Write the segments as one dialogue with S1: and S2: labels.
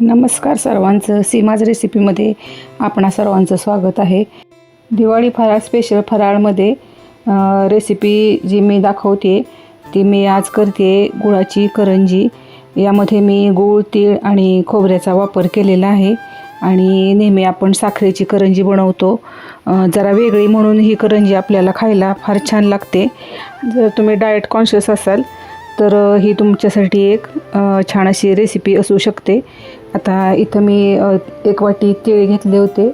S1: नमस्कार सर्वांचं. सीमाज रेसिपीमध्ये आपणा सर्वांचं स्वागत आहे. दिवाळी फराळ स्पेशल फराळमध्ये रेसिपी जी मी दाखवते ती मी आज करते गुळाची करंजी. यामध्ये मी गूळ तीळ आणि खोबऱ्याचा वापर केलेला आहे आणि नेहमी आपण साखरेची करंजी बनवतो. जरा वेगळी म्हणून ही करंजी आपल्याला खायला फार छान लागते. जर तुम्ही डाएट कॉन्शियस असाल तर ही तुमच्यासाठी एक छान अशी रेसिपी असू शकते. आता इथं मी एक वाटी तीळ घेतले होते.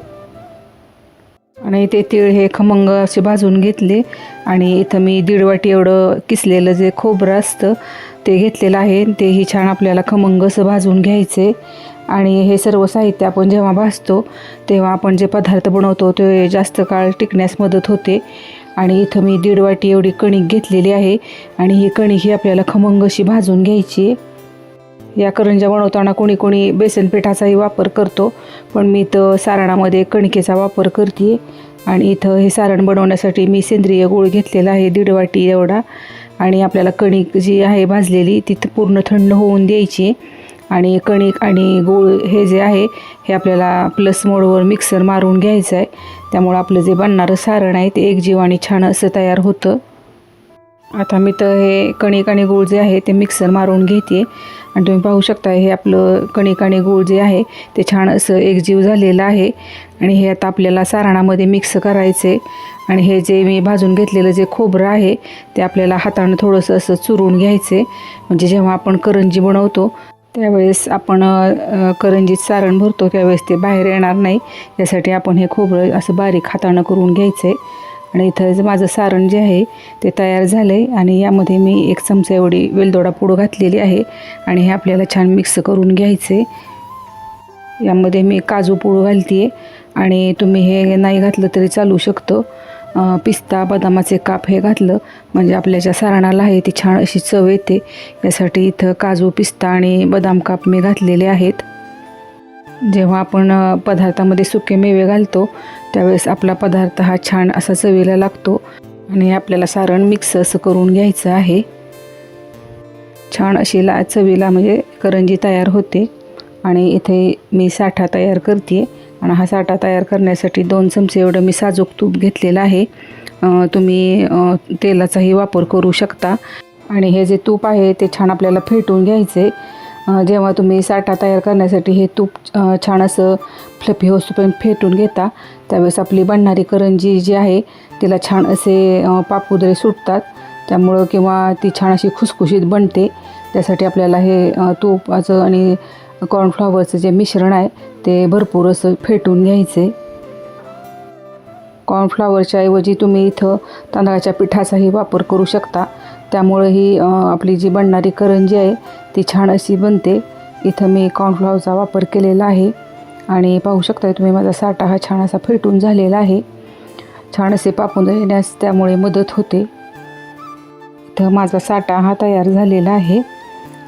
S1: आणि ते तीळ हे खमंग असे भाजून घेतले. आणि इथं मी दीड वाटी एवढं किसलेलं जे खोबरं असतं ते घेतलेलं आहे. तेही छान आपल्याला खमंग असं भाजून घ्यायचे आणि हे सर्व साहित्य आपण जेव्हा भाजतो तेव्हा आपण जे पदार्थ बनवतो ते जास्त काळ टिकण्यास मदत होते. आणि इथं मी दीड वाटी एवढी कणिक घेतलेली आहे. आणि ही कणिक ही आपल्याला खमंग अशी भाजून घ्यायची आहे. या करंज्या बनवताना कोणी कोणी बेसन पिठाचाही वापर करतो. पण मी तर सारणामध्ये कणकेचा वापर करते आणि इथं हे सारण बनवण्यासाठी मी सेंद्रिय गूळ घेतलेला आहे दीड वाटी एवढा. आणि आपल्याला कणिक जी आहे भाजलेली ती पूर्ण थंड होऊन द्यायची. आणि कणिक आणि गूळ हे जे आहे हे आपल्याला प्लस मोडवर मिक्सर मारून घ्यायचं आहे त्यामुळं आपलं जे बनणारं सारण आहे ते एकजीव आणि छान असं तयार होतं. आता मी तर हे कणिक आणि गूळ जे आहे ते मिक्सर मारून घेते. आणि तुम्ही पाहू शकता हे आपलं कणिक आणि गूळ जे आहे ते छान असं एकजीव झालेलं आहे. आणि हे आता आपल्याला सारणामध्ये मिक्स करायचे आणि हे जे मी भाजून घेतलेलं जे खोबरं आहे ते आपल्याला हातानं थोडंसं असं चुरून घ्यायचे म्हणजे जेव्हा आपण करंजी बनवतो त्यावेळेस आपण करंजीत सारण भरतो त्यावेळेस ते बाहेर येणार नाही. यासाठी आपण हे खोबरं असं बारीक हातानं करून घ्यायचं आहे आणि इथं माझं सारण जे आहे ते तयार झालं आहे आणि यामध्ये मी एक चमचा एवढी वेलदोडा पूड घातलेली आहे आणि हे आपल्याला छान मिक्स करून घ्यायचे यामध्ये मी काजू पूड घालते आहे आणि तुम्ही हे नाही घातलं तरी चालू शकतं. पिस्ता बदामाचे काप हे घातलं म्हणजे आपल्या ज्या सारणाला आहे ती छान अशी चव येते. यासाठी इथं काजू पिस्ता आणि बदाम काप मी घातलेले आहेत. जेव्हा आपण पदार्थामध्ये सुके मेवे घालतो त्यावेळेस आपला पदार्थ हा छान असा चवीला लागतो आणि आपल्याला सारण मिक्स असं करून घ्यायचं आहे. छान अशी ला चवीला म्हणजे करंजी तयार होते आणि इथे मी साठा तयार करते आणि हा साठा तयार करण्यासाठी दोन चमचे एवढं मी साजूक तूप घेतलेलं आहे. तुम्ही तेलाचाही वापर करू शकता आणि हे जे तूप आहे ते छान आपल्याला फेटून घ्यायचे जेव्हा तुम्ही साठा तयार करण्यासाठी हे तूप छान असं फ्लफी होस्तोपर्यंत फेटून घेता त्यावेळेस आपली बनणारी करंजी जी आहे तिला छान असे पापुदरे सुटतात. त्यामुळं किंवा ती छान अशी खुसखुशीत बनते. त्यासाठी आपल्याला हे तूपाचं तुपाचं आणि कॉर्नफ्लॉवरचं जे मिश्रण आहे ते भरपूर असं फेटून घ्यायचे. कॉर्नफ्लॉवरच्या ऐवजी तुम्ही इथं तांदळाच्या पिठाचाही वापर करू शकता. त्यामुळे ही आपली जी बनणारी करंजी आहे ती छान अशी बनते. इथं मी कॉर्नफ्लॉवरचा वापर केलेला आहे. आणि पाहू शकता तुम्ही माझा साठा हा छान असा फेटून झालेला आहे. छान असे पापून येण्यास त्यामुळे मदत होते. इथं माझा साठा हा तयार झालेला आहे.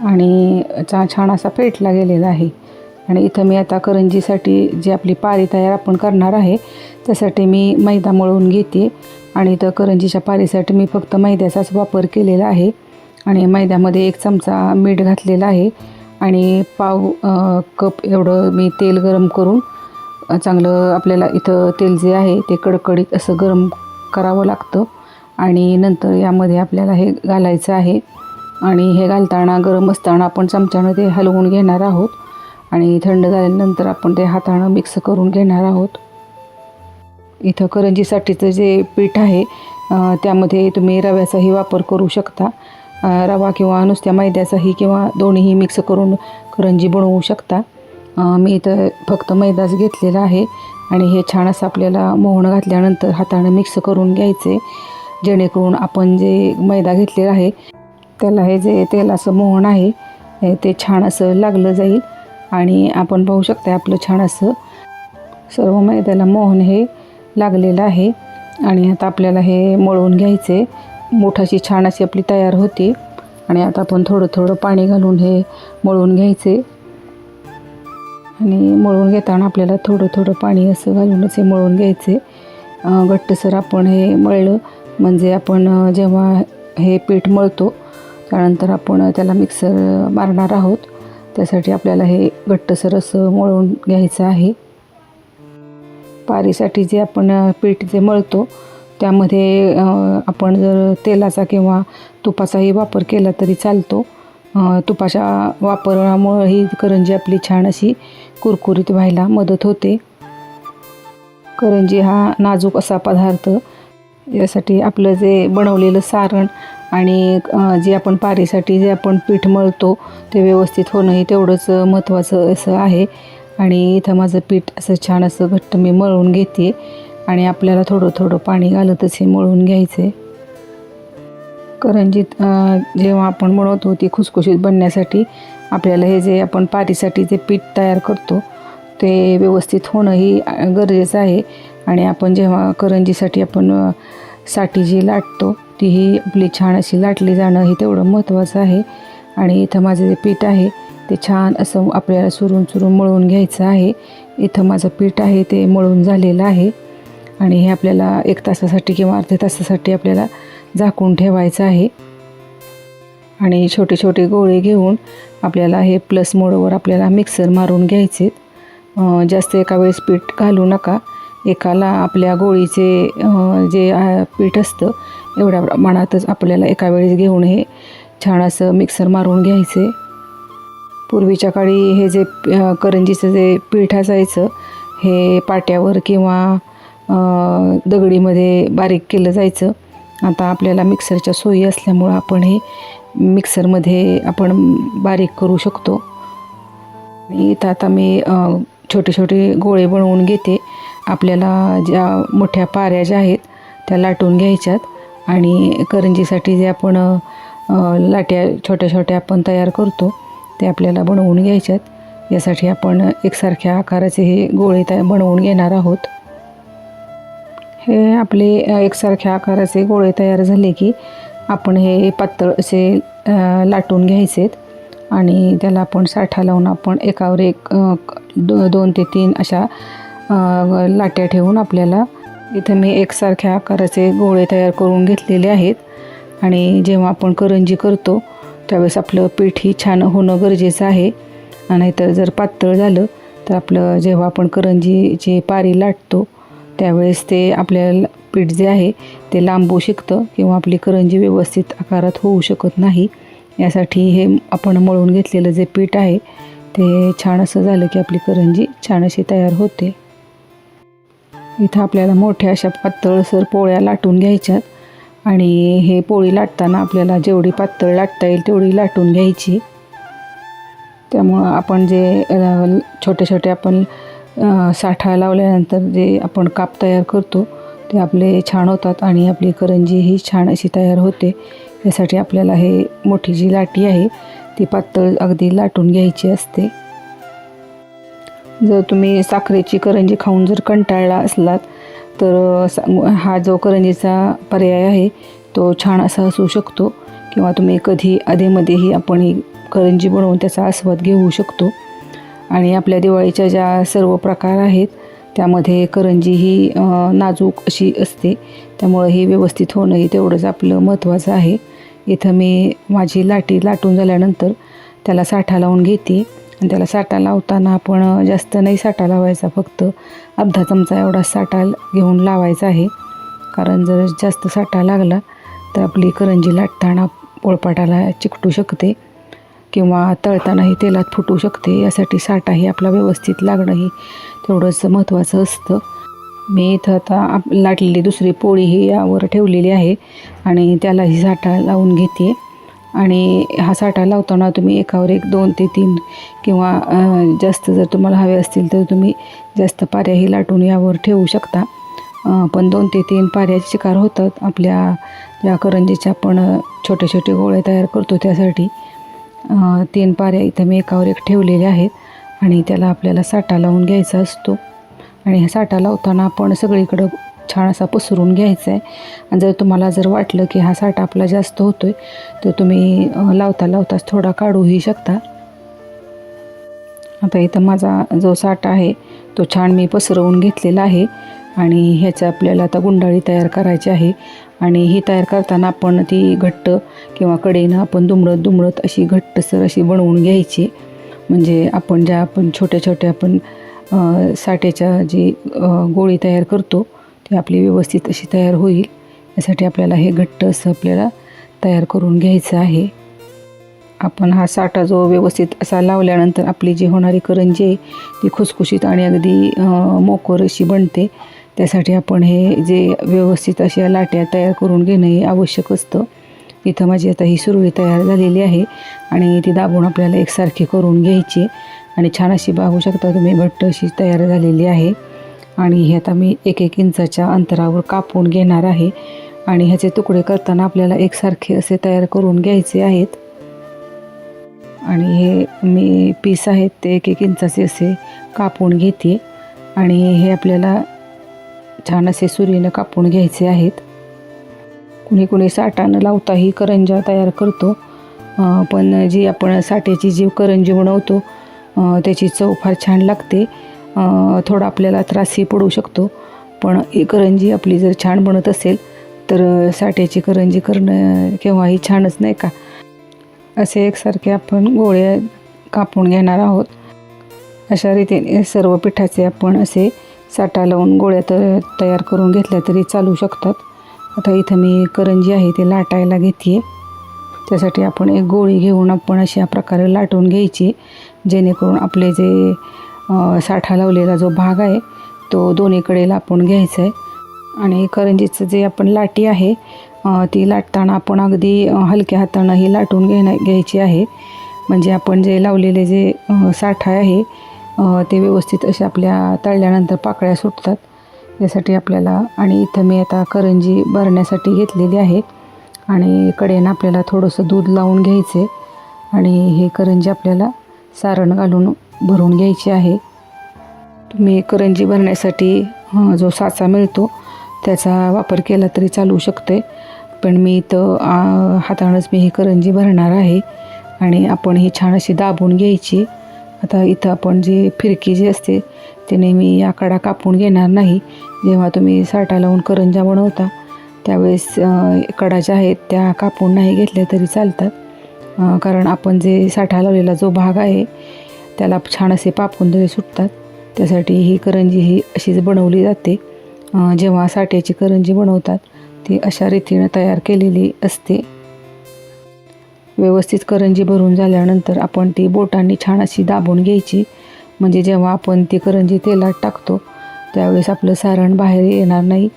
S1: आणि छान छान असा फेटला गेलेला आहे. आणि इथं मी आता करंजीसाठी जी आपली पारी तयार आपण करणार आहे त्यासाठी मी मैदा मळून घेते. आणि इथं करंजीच्या पारीसाठी मी फक्त मैद्याचाच वापर केलेला आहे. आणि मैद्यामध्ये एक चमचा मीठ घातलेला आहे. आणि पाव कप एवढं मी तेल गरम करून चांगलं आपल्याला इथं तेल जे आहे ते कडकडीत असं गरम करावं लागतं. आणि नंतर यामध्ये आपल्याला हे घालायचं आहे. आणि हे घालताना गरम असताना आपण चमच्यानं ते हलवून घेणार आहोत. आणि थंड झाल्यानंतर आपण ते हातानं मिक्स करून घेणार आहोत. इथं करंजीसाठीचं जे पीठ आहे त्यामध्ये तुम्ही रव्याचाही वापर करू शकता. रवा किंवा नुसत्या मैद्याचाही किंवा दोन्हीही मिक्स करून करंजी बनवू शकता. मी इथं फक्त मैदाच घेतलेला आहे आणि हे छान असं आपल्याला मोहन घातल्यानंतर हातानं मिक्स करून घ्यायचे जेणेकरून आपण जे मैदा घेतलेला आहे त्याला हे जे तेलाचं मोहन आहे ते छान असं लागलं जाईल आणि आपण पाहू शकता आपलं छान असं सर्व मैद्याला मोहन हे लागलेलं आहे. आणि आता आपल्याला हे मळून घ्यायचे. मोठाशी छान अशी आपली तयार होती. आणि आता आपण थोडं थोडं पाणी घालून हे मळून घ्यायचे. आणि मळून घेताना आपल्याला थोडं थोडं पाणी असं घालूनच हे मळून घ्यायचे. घट्टसर आपण हे मळलं. म्हणजे आपण जेव्हा हे पीठ मळतो त्यानंतर आपण त्याला मिक्सर मारणार आहोत. त्यासाठी आपल्याला हे घट्टसर असं मळून घ्यायचं आहे. पारीसाठी जे आपण पीठ जे मळतो त्यामध्ये आपण जर तेलाचा किंवा तुपाचाही वापर केला तरी चालतो. तुपाच्या वापरामुळं ही करंजी आपली छान अशी कुरकुरीत व्हायला मदत होते. करंजी हा नाजूक असा पदार्थ यासाठी आपलं जे बनवलेलं सारण आणि जे आपण पारीसाठी जे आपण पीठ मळतो ते व्यवस्थित होणं हे तेवढंच महत्त्वाचं असं आहे. आणि इथं माझं पीठ असं छान असं घट्ट मी मळून घेते आणि आपल्याला थोडं थोडं पाणी घालतच हे मळून घ्यायचे. करंजीत जेव्हा आपण मळवतो ती खुसखुशीत बनण्यासाठी आपल्याला हे जे आपण पारीसाठी जे पीठ तयार करतो ते व्यवस्थित होणं ही गरजेचं आहे. आणि आपण जेव्हा करंजीसाठी आपण साठी जी लाटतो तीही आपली छान अशी लाटली जाणं हे तेवढं महत्त्वाचं आहे. आणि इथं माझं जे पीठ आहे ते छान असं आपल्याला सुरून सुरून मळून घ्यायचं आहे. इथं माझं पीठ आहे ते मळून झालेलं आहे. आणि हे आपल्याला एक तासासाठी किंवा अर्ध्या तासासाठी आपल्याला झाकून ठेवायचं आहे. आणि छोटे छोटे गोळे घेऊन आपल्याला हे प्लस मोडवर आपल्याला मिक्सर मारून घ्यायचे. जास्त एका वेळेस पीठ घालू नका. एकाला आपल्या गोळीचे जे पीठ असतं एवढ्या प्रमाणातच आपल्याला एका वेळेस घेऊन हे छान असं मिक्सर मारून घ्यायचे. पूर्वीच्या काळी हे जे करंजीचं जे पीठ असायचं हे पाट्यावर किंवा दगडीमध्ये बारीक केलं जायचं. आता आपल्याला मिक्सरच्या सोयी असल्यामुळं आपण हे मिक्सरमध्ये आपण बारीक करू शकतो. इथं आता मी छोटे छोटे गोळे बनवून घेते. आपल्याला ज्या मोठ्या पाऱ्या ज्या आहेत त्या लाटून घ्यायच्यात. आणि करंजीसाठी जे आपण लाट्या छोट्या छोट्या आपण तयार करतो ते आपल्याला बनवून घ्यायच्यात. यासाठी आपण एकसारख्या आकाराचे हे गोळे तया बनवून घेणार आहोत. हे आपले एकसारख्या आकाराचे गोळे तयार झाले की आपण हे पातळ असे लाटून घ्यायचेत आणि त्याला आपण साठा लावून आपण एकावर एक दो दोन ते तीन अशा लाट्या ठेवून आपल्याला इथं मी एकसारख्या आकाराचे गोळे तयार करून घेतलेले आहेत. आणि जेव्हा आपण करंजी करतो त्यावेळेस आपलं पीठ ही छान होणं गरजेचं आहे. नाहीतर जर पातळ झालं तर आपलं जेव्हा आपण करंजीची पारी लाटतो त्यावेळेस ते आपल्याला पीठ जे आहे ते लांबू शकतं किंवा आपली करंजी व्यवस्थित आकारात होऊ शकत नाही. यासाठी हे आपण मळून घेतलेलं जे पीठ आहे ते छान असं झालं की आपली करंजी छान अशी तयार होते. इथं आपल्याला मोठ्या अशा पातळसर पोळ्या लाटून घ्यायच्यात. आणि हे पोळी लाटताना आपल्याला जेवढी पातळ लाटता येईल तेवढी लाटून घ्यायची. त्यामुळं आपण जे छोटे छोटे आपण साठा लावल्यानंतर जे आपण काप तयार करतो ते आपले छान होतात आणि आपली करंजी ही छान अशी तयार होते. यासाठी आपल्याला हे मोठी जी लाटी आहे ती पातळ अगदी लाटून घ्यायची असते. जर तुम्ही साखरेची करंजी खाऊन जर कंटाळला असलात तर हा जो करंजीचा पर्याय आहे तो छान असा असू शकतो किंवा तुम्ही कधी अधेमध्येही आपण ही करंजी बनवून त्याचा आस्वाद घेऊ शकतो. आणि आपल्या दिवाळीच्या ज्या सर्व प्रकार आहेत त्यामध्ये करंजी ही नाजूक अशी असते. त्यामुळं हे व्यवस्थित होणंही तेवढंच आपलं महत्त्वाचं आहे. इथं मी माझी लाटी लाटून झाल्यानंतर त्याला साठा लावून घेते. आणि त्याला साठा लावताना आपण जास्त नाही साठा लावायचा फक्त अर्धा चमचा एवढा साठा घेऊन लावायचा आहे. कारण जर जास्त साठा लागला तर आपली करंजी लाटताना पोळपाटाला चिकटू शकते किंवा तळतानाही तेलात फुटू शकते. यासाठी साठाही आपला व्यवस्थित लागणंही तेवढंच महत्त्वाचं असतं. मी इथं आता आप लाटलेली दुसरी पोळी ही यावर ठेवलेली आहे आणि त्यालाही साठा लावून घेते. आणि हा साठा लावताना तुम्ही एकावर एक दोन ते तीन किंवा जास्त जर तुम्हाला हवे असतील तर तुम्ही जास्त पाऱ्याही लाटून यावर ठेवू शकता. पण दोन ते तीन पाऱ्याचे शिकार होतात. आपल्या या करंजीच्या आपण छोटे छोटे गोळे तयार करतो त्यासाठी तीन पाऱ्या इथं मी एकावर एक ठेवलेल्या आहेत आणि त्याला आपल्याला साठा लावून घ्यायचा असतो. आणि हा साठा लावताना आपण सगळीकडं छान असा पसरून घ्यायचा आहे आणि जर तुम्हाला जर वाटलं की हा साठा आपला जास्त होतो आहे तर तुम्ही लावता लावताच थोडा काढूही शकता. आता इथं माझा जो साठा आहे तो छान मी पसरवून घेतलेला आहे. आणि ह्याचं आपल्याला आता गुंडाळी तयार करायची आहे. आणि ही तयार करताना आपण ती घट्ट किंवा कडेनं आपण दुमडत दुमडत अशी घट्टसर अशी बनवून घ्यायची. म्हणजे आपण ज्या आपण छोट्या छोट्या आपण साठ्याच्या जी गोळी तयार करतो ती आपली व्यवस्थित अशी तयार होईल. यासाठी आपल्याला हे घट्ट असं आपल्याला तयार करून घ्यायचं आहे. आपण हा साठा जो व्यवस्थित असा लावल्यानंतर आपली जी होणारी करंजी आहे ती खुसखुशीत आणि अगदी मोकर अशी बनते. त्यासाठी आपण हे जे व्यवस्थित अशा लाट्या तयार करून घेणं हे आवश्यक असतं. इथं माझी आता ही सुरळी तयार झालेली आहे आणि ती दाबून आपल्याला एकसारखी करून घ्यायची आणि छान अशी बघू शकता तुम्ही घट्ट अशी तयार झालेली आहे. आणि हे आता मी एक एक इंचाच्या अंतरावर कापून घेणार आहे. आणि ह्याचे तुकडे करताना आपल्याला एकसारखे असे तयार करून घ्यायचे आहेत. आणि हे मी पीस आहेत ते एक एक इंचाचे असे कापून घेते. आणि हे आपल्याला छान असे सुरीनं कापून घ्यायचे आहेत. कुणी कुणी साठानं लावताही करंजा तयार करतो. पण जी आपण साठ्याची जी करंजी बनवतो त्याची चव फार छान लागते. थोडा आपल्याला त्रासही पडू शकतो. पण ही करंजी आपली जर छान बनत असेल तर साठ्याची करंजी करणं केव्हाही छानच नाही का? असे एकसारखे आपण गोळे कापून घेणार आहोत. अशा रीतीने सर्व पिठाचे आपण असे साठा लावून गोळ्या तर तयार करून घेतल्या तरी चालू शकतात. आता इथं मी करंजी आहे ते लाटायला घेते त्यासाठी आपण एक गोळी घेऊन आपण अशा प्रकारे लाटून घ्यायची जेणेकरून आपले जे साठा लावलेला जो भाग आहे तो दोन्हीकडे लापून घ्यायचा आहे आणि करंजीचं जे आपण लाटी आहे ती लाटताना आपण अगदी हलक्या हातानं ही लाटून घेण्या घ्यायची आहे. म्हणजे आपण जे लावलेले जे साठा आहे ते व्यवस्थित असे आपल्या तळल्यानंतर पाकळ्या सुटतात. यासाठी आपल्याला आणि इथं मी आता करंजी भरण्यासाठी घेतलेली आहे. आणि कडेनं आपल्याला थोडंसं दूध लावून घ्यायचे आणि हे करंजी आपल्याला सारण घालून भरून घ्यायची आहे. तुम्ही करंजी भरण्यासाठी जो साचा मिळतो त्याचा वापर केला तरी चालू शकते पण मी इथं हातानंच मी ही करंजी भरणार आहे आणि आपण ही छान अशी दाबून घ्यायची. आता इथं आपण जी फिरकी जी असते ती नेहमी आकडा कडा कापून घेणार नाही. जेव्हा तुम्ही साठा लावून करंजा बनवता त्यावेळेस कडा ज्या आहेत त्या कापून नाही घेतल्या तरी चालतात. कारण आपण जे साठा लावलेला जो भाग आहे त्याला छान असे पापून सुटतात. त्यासाठी ही करंजी ही अशीच बनवली जाते. जेव्हा साठ्याची करंजी बनवतात ती अशा रीतीनं तयार केलेली असते. व्यवस्थित करंजी भरून झाल्यानंतर आपण ती बोटांनी छान अशी दाबून घ्यायची. म्हणजे जेव्हा आपण ती करंजी तेलात टाकतो त्यावेळेस आपलं सारण बाहेर येणार नाही.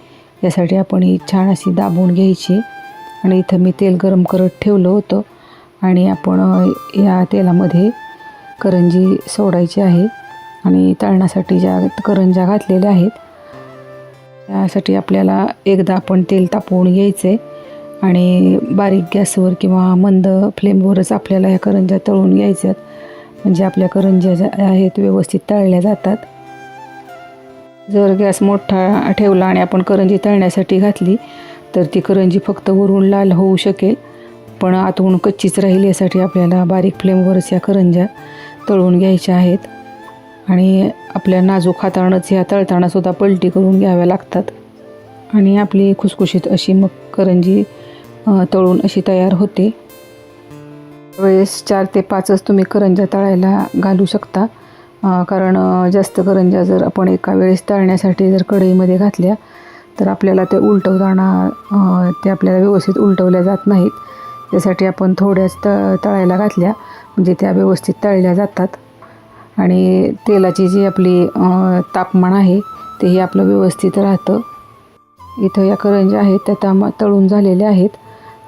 S1: यासाठी आपण ही छान अशी दाबून घ्यायची. आणि इथं मी तेल गरम करत ठेवलं होतं. आणि आपण या तेलामध्ये करंजी सोडायची आहे आणि तळण्यासाठी ज्या करंज्या घातलेल्या आहेत त्यासाठी आपल्याला एकदा आपण तेल तापवून घ्यायचं आहे आणि बारीक गॅसवर किंवा मंद फ्लेमवरच आपल्याला ह्या करंज्या तळून घ्यायच्यात. म्हणजे आपल्या करंज्या ज्या आहेत व्यवस्थित तळल्या जातात. जर गॅस मोठा ठेवला आणि आपण करंजी तळण्यासाठी घातली तर ती करंजी फक्त वरून लाल होऊ शकेल. पण आतून कच्चीच राहील यासाठी आपल्याला बारीक फ्लेमवरच या करंज्या तळून घ्यायच्या आहेत. आणि आपल्या नाजूक हाताळणंच ह्या तळतानासुद्धा पलटी करून घ्याव्या लागतात. आणि आपली खुसखुशीत अशी मग करंजी तळून अशी तयार होते. वेळेस चार ते पाचच तुम्ही करंज्या तळायला घालू शकता. कारण जास्त करंज्या जर आपण एका वेळेस तळण्यासाठी जर कढईमध्ये घातल्या तर आपल्याला ते उलटवताना ते आपल्याला व्यवस्थित उलटवल्या जात नाहीत. त्यासाठी आपण थोड्याच त तळायला घातल्या. म्हणजे त्या व्यवस्थित तळल्या जातात. आणि तेलाची जी आपली तापमान आहे तेही आपलं व्यवस्थित राहतं. इथं या करंज्या आहेत त्या ताम तळून झालेल्या आहेत.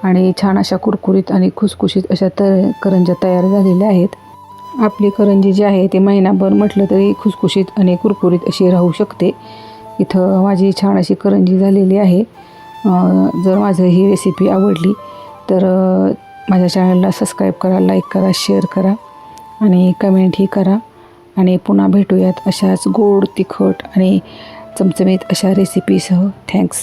S1: आणि छान अशा कुरकुरीत आणि खुसखुशीत अशा त करंज्या तयार झालेल्या आहेत. आपली करंजी जी आहे ती महिनाभर म्हटलं तरी खुसखुशीत आणि कुरकुरीत अशी राहू शकते. इथं माझी छान अशी करंजी झालेली आहे. जर माझं ही रेसिपी आवडली तर माझ्या चॅनलला सबस्क्राईब करा लाईक करा शेअर करा आणि कमेंटही करा. आणि पुन्हा भेटूयात अशाच गोड तिखट आणि चमचमीत अशा रेसिपीसह थँक्स